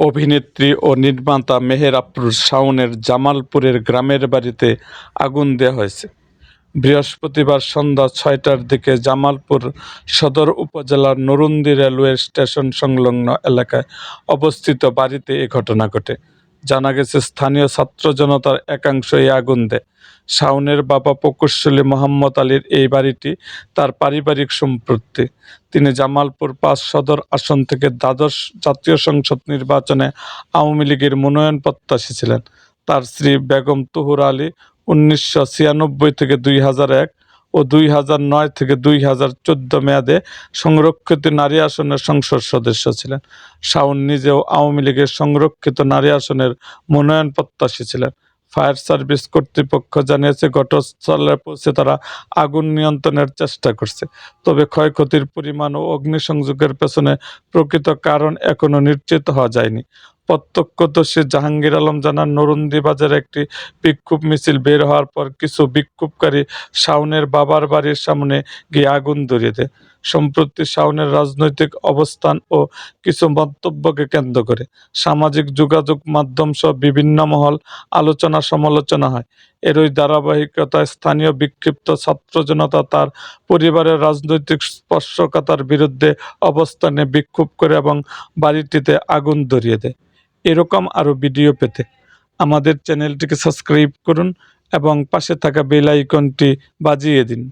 অভিনেত্রী ও নির্মাতা মেহের আফরোজ শাওনের জামালপুরের গ্রামের বাড়িতে আগুন দেওয়া হয়েছে। বৃহস্পতিবার সন্ধ্যা ছয়টার দিকে জামালপুর সদর উপজেলার নরুন্দি রেলওয়ে স্টেশন সংলগ্ন এলাকায় অবস্থিত বাড়িতে এ ঘটনা ঘটে। জানা গেছে, স্থানীয় ছাত্র জনতার একাংশ এই আগুন দেয়। শাওনের বাবা প্রকৌশলী মোহাম্মদ আলীর এই বাড়িটি তার পারিবারিক সম্পত্তি। তিনি জামালপুর পাঁচ সদর আসন থেকে দ্বাদশ জাতীয় সংসদ নির্বাচনে আওয়ামী লীগের মনোনয়ন প্রত্যাশী ছিলেন। তার স্ত্রী বেগম তুহুর আলী উনিশশো ছিয়ানব্বই থেকে দুই হাজার এক ও দুই হাজার নয় থেকে দুই হাজার চোদ্দ মেয়াদে সংরক্ষিত নারী আসনের সংসদ সদস্য ছিলেন। শাওন নিজেও আওয়ামী লীগের সংরক্ষিত নারী আসনের মনোনয়ন প্রত্যাশী ছিলেন। ফায়ার সার্ভিস কর্তৃপক্ষ জানিয়েছে, ঘটনাস্থলে পৌঁছে তারা আগুন নিয়ন্ত্রণের চেষ্টা করছে। তবে ক্ষয়ক্ষতির পরিমাণ ও অগ্নিসংযোগের পেছনে প্রকৃত কারণ এখনও নিশ্চিত হওয়া যায়নি। প্রত্যক্ষদর্শী জাহাঙ্গীর আলম জানান, নরুন্দি বাজারে একটি বিক্ষোভ মিছিল বের হওয়ার পর কিছু বিক্ষোভকারী শাওনের বাবার বাড়ির সামনে গিয়ে আগুন ধরিয়ে দেয়। সম্প্রতি শাওনের রাজনৈতিক অবস্থান ও কিছু মন্তব্যকে কেন্দ্র করে সামাজিক যোগাযোগ মাধ্যম সহ বিভিন্ন মহল আলোচনা সমালোচনা হয়। এরই ধারাবাহিকতায় স্থানীয় বিক্ষিপ্ত ছাত্র জনতা তার পরিবারের রাজনৈতিক স্পর্শকাতার বিরুদ্ধে অবস্থানে বিক্ষোভ করে এবং বাড়িটিতে আগুন ধরিয়ে দেয়। এরকম আরও ভিডিও পেতে আমাদের চ্যানেলটিকে সাবস্ক্রাইব করুন এবং পাশে থাকা বেল আইকনটি বাজিয়ে দিন।